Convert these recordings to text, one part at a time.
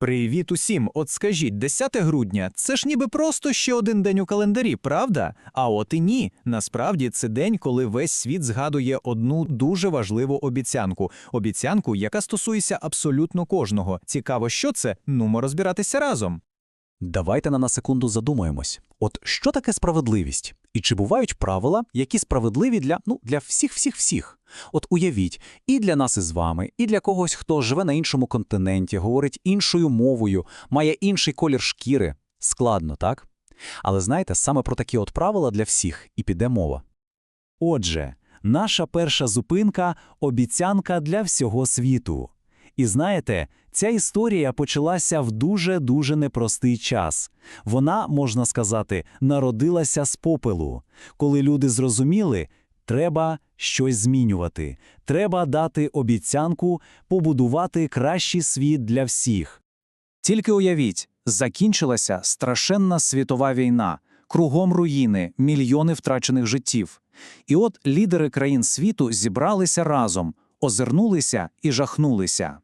Привіт усім! От скажіть, 10 грудня це ж ніби просто ще один день у календарі, правда? А от і ні. Насправді це день, коли весь світ згадує одну дуже важливу обіцянку. Обіцянку, яка стосується абсолютно кожного. Цікаво, що це? Нумо розбиратися разом. Давайте на на секунду задумаємось. От що таке справедливість? І чи бувають правила, які справедливі для, ну, для всіх-всіх-всіх? От уявіть, і для нас із вами, і для когось, хто живе на іншому континенті, говорить іншою мовою, має інший колір шкіри. Складно, так? Але знаєте, саме про такі от правила для всіх і піде мова. Отже, наша перша зупинка – обіцянка для всього світу. І знаєте, ця історія почалася в дуже-дуже непростий час. Вона, можна сказати, народилася з попелу, коли люди зрозуміли, треба щось змінювати, треба дати обіцянку побудувати кращий світ для всіх. Тільки уявіть, закінчилася страшенна світова війна, кругом руїни, мільйони втрачених життів. І от лідери країн світу зібралися разом, озирнулися і жахнулися.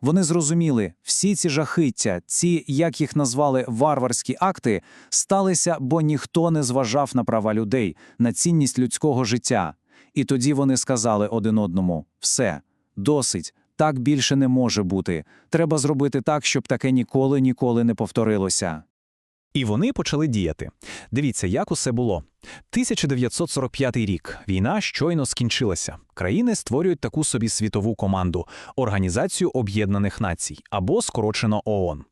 Вони зрозуміли, всі ці жахиття, ці, як їх назвали, варварські акти, сталися, бо ніхто не зважав на права людей, на цінність людського життя. І тоді вони сказали один одному: все, досить, так більше не може бути. Треба зробити так, щоб таке ніколи ніколи не повторилося. І вони почали діяти. Дивіться, як усе було. 1945 рік. Війна щойно скінчилася. Країни створюють таку собі світову команду Організацію Об'єднаних Націй або скорочено ООН.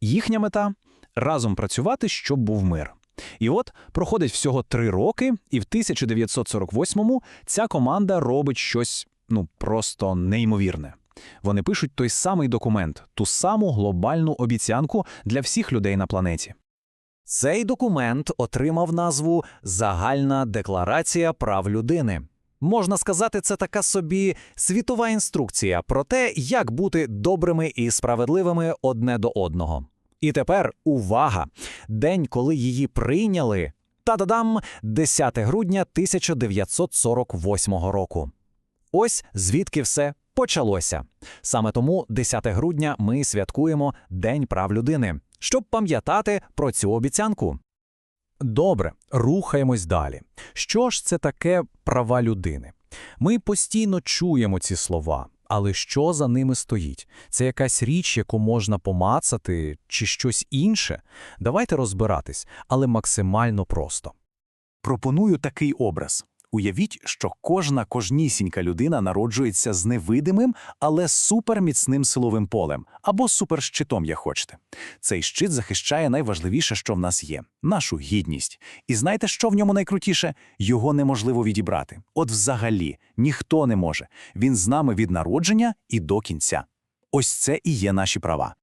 Їхня мета разом працювати, щоб був мир. І от проходить всього три роки, і в 1948-му ця команда робить щось ну просто неймовірне. Вони пишуть той самий документ, ту саму глобальну обіцянку для всіх людей на планеті. Цей документ отримав назву Загальна декларація прав людини. Можна сказати, це така собі світова інструкція про те, як бути добрими і справедливими одне до одного. І тепер увага! День, коли її прийняли. Та-дадам! 10 грудня 1948 року. Ось звідки все почалося. Саме тому 10 грудня ми святкуємо День прав людини, щоб пам'ятати про цю обіцянку. Добре, рухаємось далі. Що ж це таке права людини? Ми постійно чуємо ці слова, але що за ними стоїть? Це якась річ, яку можна помацати, чи щось інше? Давайте розбиратись, але максимально просто. Пропоную такий образ. Уявіть, що кожна кожнісінька людина народжується з невидимим, але суперміцним силовим полем або суперщитом, як хочете. Цей щит захищає найважливіше, що в нас є нашу гідність. І знаєте, що в ньому найкрутіше? Його неможливо відібрати. От взагалі ніхто не може. Він з нами від народження і до кінця. Ось це і є наші права.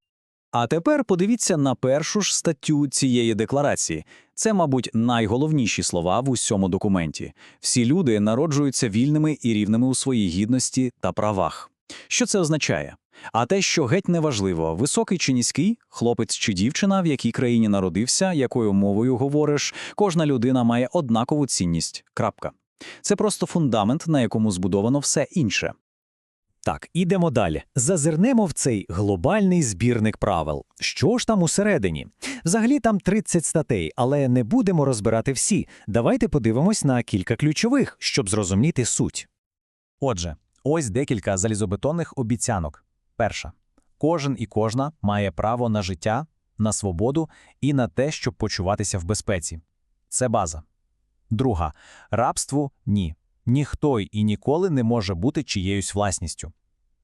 А тепер подивіться на першу ж статтю цієї декларації. Це, мабуть, найголовніші слова в усьому документі. Всі люди народжуються вільними і рівними у своїй гідності та правах. Що це означає? А те, що геть неважливо, високий чи низький, хлопець чи дівчина, в якій країні народився, якою мовою говориш, кожна людина має однакову цінність. Крапка. Це просто фундамент, на якому збудовано все інше. Так, ідемо далі. Зазирнемо в цей глобальний збірник правил. Що ж там усередині? Взагалі там 30 статей, але не будемо розбирати всі. Давайте подивимось на кілька ключових, щоб зрозуміти суть. Отже, ось декілька залізобетонних обіцянок. Перша. Кожен і кожна має право на життя, на свободу і на те, щоб почуватися в безпеці. Це база. Друга. Рабству – ні. Ніхто і ніколи не може бути чиєюсь власністю.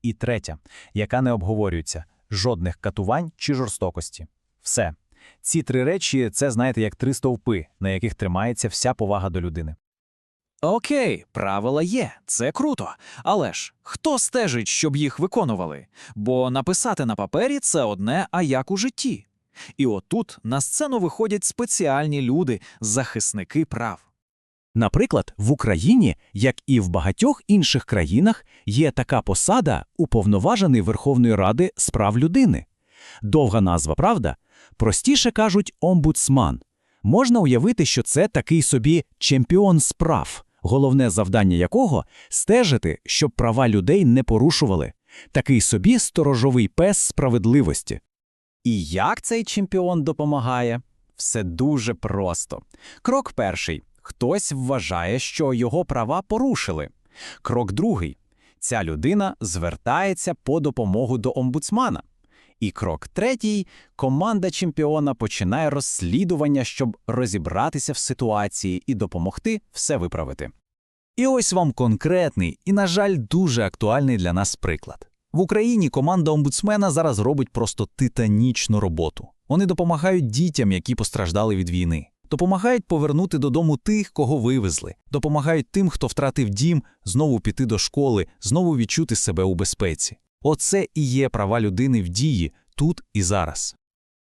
І третя, яка не обговорюється – жодних катувань чи жорстокості. Все. Ці три речі – це, знаєте, як три стовпи, на яких тримається вся повага до людини. Окей, правила є, це круто. Але ж хто стежить, щоб їх виконували? Бо написати на папері це одне, а як у житті. І отут на сцену виходять спеціальні люди, захисники прав. Наприклад, в Україні, як і в багатьох інших країнах, є така посада уповноважений Верховної Ради з прав людини. Довга назва, правда? Простіше кажуть, омбудсман. Можна уявити, що це такий собі чемпіон справ, головне завдання якого стежити, щоб права людей не порушували. Такий собі сторожовий пес справедливості. І як цей чемпіон допомагає? Все дуже просто. Крок перший. Хтось вважає, що його права порушили. Крок другий. Ця людина звертається по допомогу до омбудсмана. І крок третій – команда чемпіона починає розслідування, щоб розібратися в ситуації і допомогти все виправити. І ось вам конкретний і, на жаль, дуже актуальний для нас приклад. В Україні команда омбудсмена зараз робить просто титанічну роботу. Вони допомагають дітям, які постраждали від війни. Допомагають повернути додому тих, кого вивезли, допомагають тим, хто втратив дім, знову піти до школи, знову відчути себе у безпеці. Оце і є права людини в дії тут і зараз.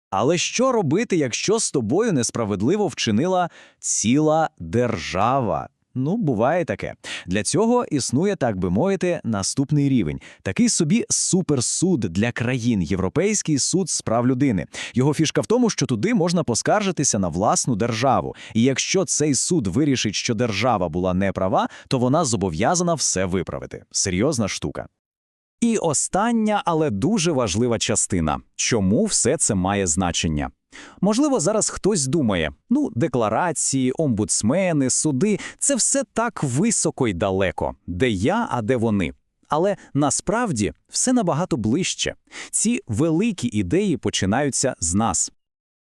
Але що робити, якщо з тобою несправедливо вчинила ціла держава? Ну, буває таке. Для цього існує, так би мовити, наступний рівень. Такий собі суперсуд для країн Європейський суд з прав людини. Його фішка в тому, що туди можна поскаржитися на власну державу. І якщо цей суд вирішить, що держава була неправа, то вона зобов'язана все виправити. Серйозна штука. І остання, але дуже важлива частина. Чому все це має значення? Можливо, зараз хтось думає, ну, декларації, омбудсмени, суди – це все так високо й далеко. Де я, а де вони? Але насправді все набагато ближче. Ці великі ідеї починаються з нас.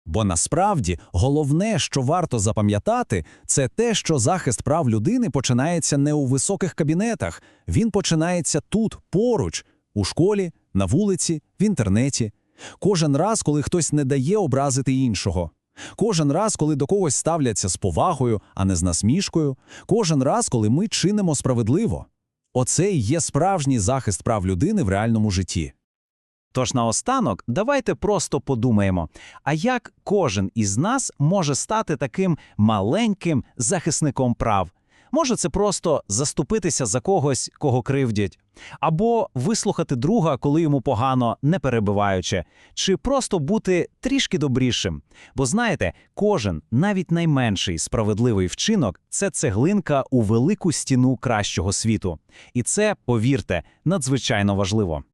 Бо насправді головне, що варто запам'ятати, це те, що захист прав людини починається не у високих кабінетах, він починається тут, поруч, у школі, на вулиці, в інтернеті. Кожен раз, коли хтось не дає образити іншого. Кожен раз, коли до когось ставляться з повагою, а не з насмішкою. Кожен раз, коли ми чинимо справедливо. Оце і є справжній захист прав людини в реальному житті. Тож наостанок давайте просто подумаємо, а як кожен із нас може стати таким маленьким захисником прав? Може це просто заступитися за когось, кого кривдять, або вислухати друга, коли йому погано, не перебиваючи, чи просто бути трішки добрішим. Бо знаєте, кожен, навіть найменший справедливий вчинок це цеглинка у велику стіну кращого світу. І це, повірте, надзвичайно важливо.